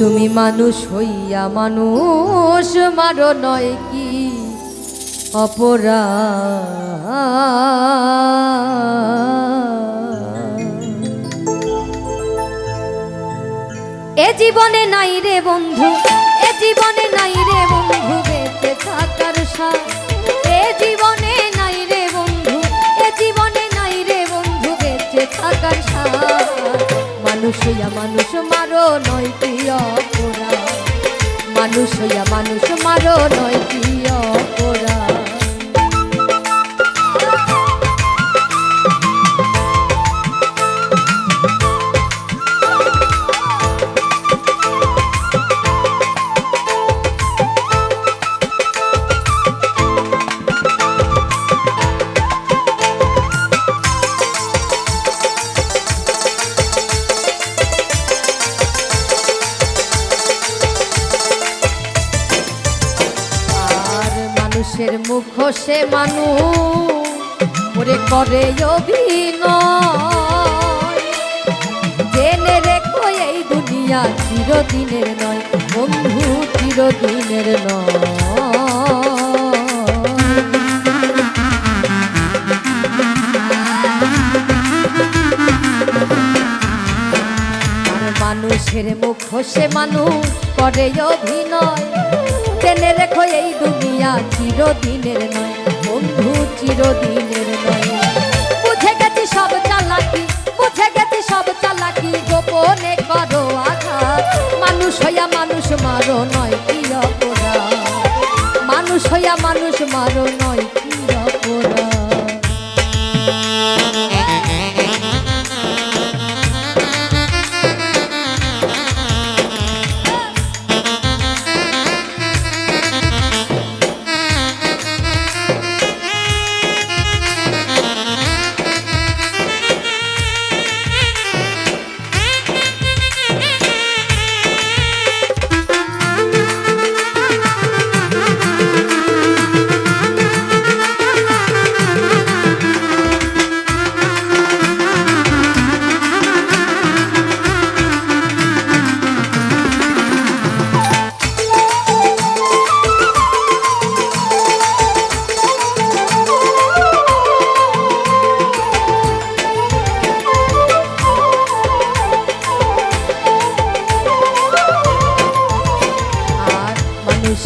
তুমি মানুষ হইয়া মানুষ, মারো নয় কি? অপরা এ জীবনে নাই রে বন্ধু, এ জীবনে নাই রে বন্ধু। মানুষ হইয়া মানুষ মারো নয়। মানুষের মুখ সে মানুষ ওরে করে অভিনয়। জেনে রেখো এই দুনিয়া চিরদিনের নয়, বন্ধু চিরদিনের নয়। মানুষের মুখ সে মানুষ করে অভিনয়। জেনে রেখো এই দুনিয়া চিরদিনের নয়, বন্ধু চিরদিনের নয়। বুঝে গেছি সব চালাকি, বুঝে গেছি সব চালাকি, গোপনে করো আঘাত। মানুষ হইয়া মানুষ মারো নয়, কি অপরাধ। মানুষ হইয়া মানুষ মারো নয়।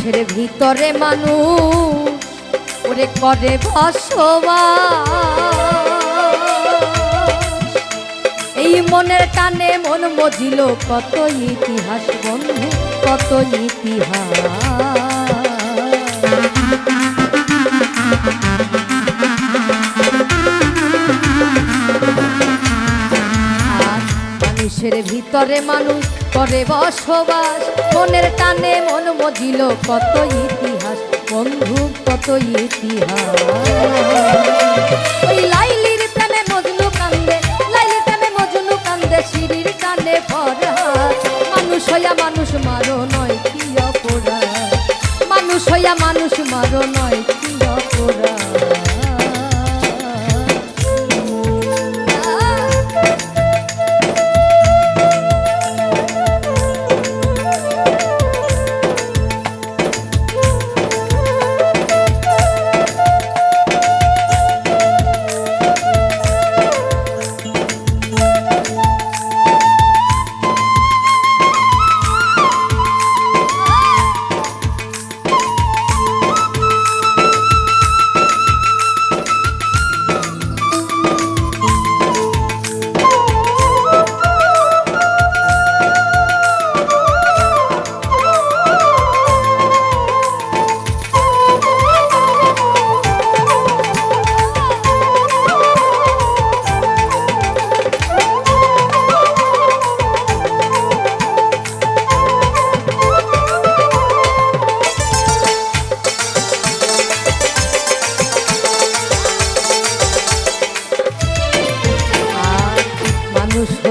মানুষের ভিতরে মানুষ ওরে করে বসবাস। এই মনের টানে মন মজিল কত ইতিহাস বন্ধু, কত ইতিহাস। মানুষের ভিতরে মানুষ করে বসবাস। মনের টানে মন মজিল, কত ইতিহাস। বন্ধু, কত ইতিহাস। ওই লাইলির প্রেমে মজনু কান্দে, লাইলির প্রেমে মজনু কান্দে, সিঁড়ির টানে ফরহাদ। মানুষ হইয়া মানুষ, মারো নয় কি অপরাধ। মানুষ হইয়া মানুষ, মারো নয় কি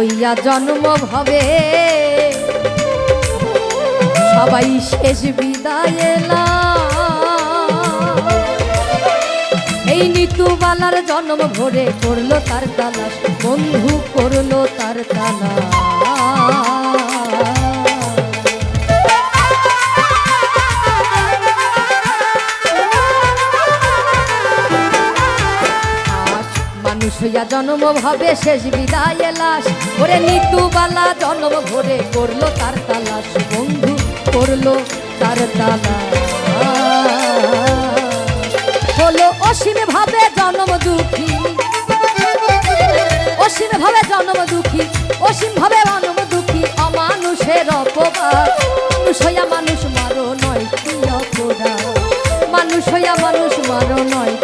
হইয়া জন্ম ভবে সবাই শেষ বিদায় এলা এই নিতুবালার জন্ম ভরে করল তার তালাশ, বন্ধু করল তার তালাশ। হইয়া জন্ম ভাবে শেষ বিদায় লাশ। ওরে নিতুবালা, জন্ম ভরে করল তার তালাশ। বন্ধু, করল তার তালাশ। হলো অসীম ভাবে জন্ম দুঃখী। অসীম ভাবে জন্ম দুঃখী, অসীম ভাবে জন্ম দুঃখী, অমানুষের অপবাদ। মানুষ হইয়া মানুষ মারো নয় কি অপরাধ। মানুষ হইয়া মানুষ মারো নয়